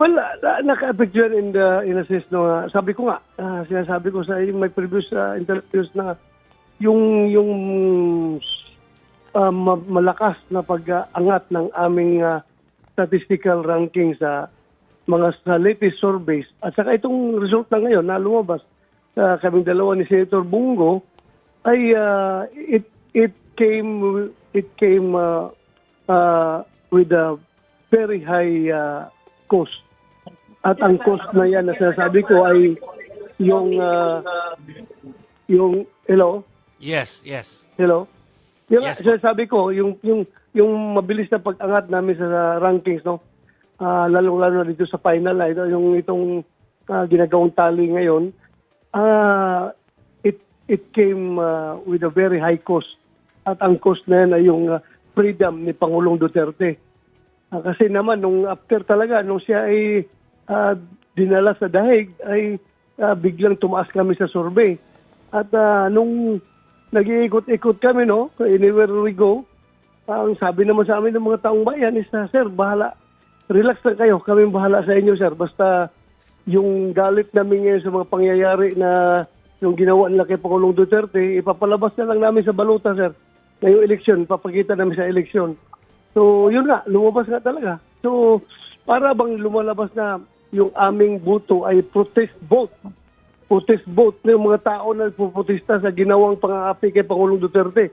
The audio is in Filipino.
Well, uh, yun in the in a sense no, uh, sabi ko nga, ah, sinasabi ko sa yung my previous uh, interviews na yung yung ah, ma- malakas na pag-angat ng aming ah, statistical ranking sa mga sa latest surveys. At saka itong result na ngayon na lumabas sa kaming dalawa ni Senator Bungo ay ah, it it came it came ah, ah, with a very high ah, cost at ang cost na yan na sinasabi ko ay yung ah, yung hello? Yes, yes. hello? Yung Yes, sinasabi ko yung yung yung mabilis na pag-angat namin sa rankings no? Ah lalong lalo na dito sa final na ito yung itong ah, ginagawang tally ngayon ah it it came ah, with a very high cost. At ang cost na yan ay yung ah, freedom ni Pangulong Duterte. Ah, kasi naman nung after talaga nung siya ay ah, dinala sa dahig ay ah, biglang tumaas kami sa survey. At ah, nung nag-iikot-ikot kami no, anywhere we go, ang sabi naman sa amin ng mga taong bayan is na, sir, bahala. Relax lang kayo, kami bahala sa inyo, sir. Basta yung galit namin ngayon sa mga pangyayari na yung ginawa nila kay Pangulong Duterte, ipapalabas na lang namin sa baluta, sir. Ngayong eleksyon, papakita namin sa eleksyon. So, yun nga, lumabas nga talaga. So, para bang lumalabas na yung aming boto ay protest vote. Protest vote yung mga tao na nagpuprotesta sa ginawang pang-aapi kay Pangulong Duterte.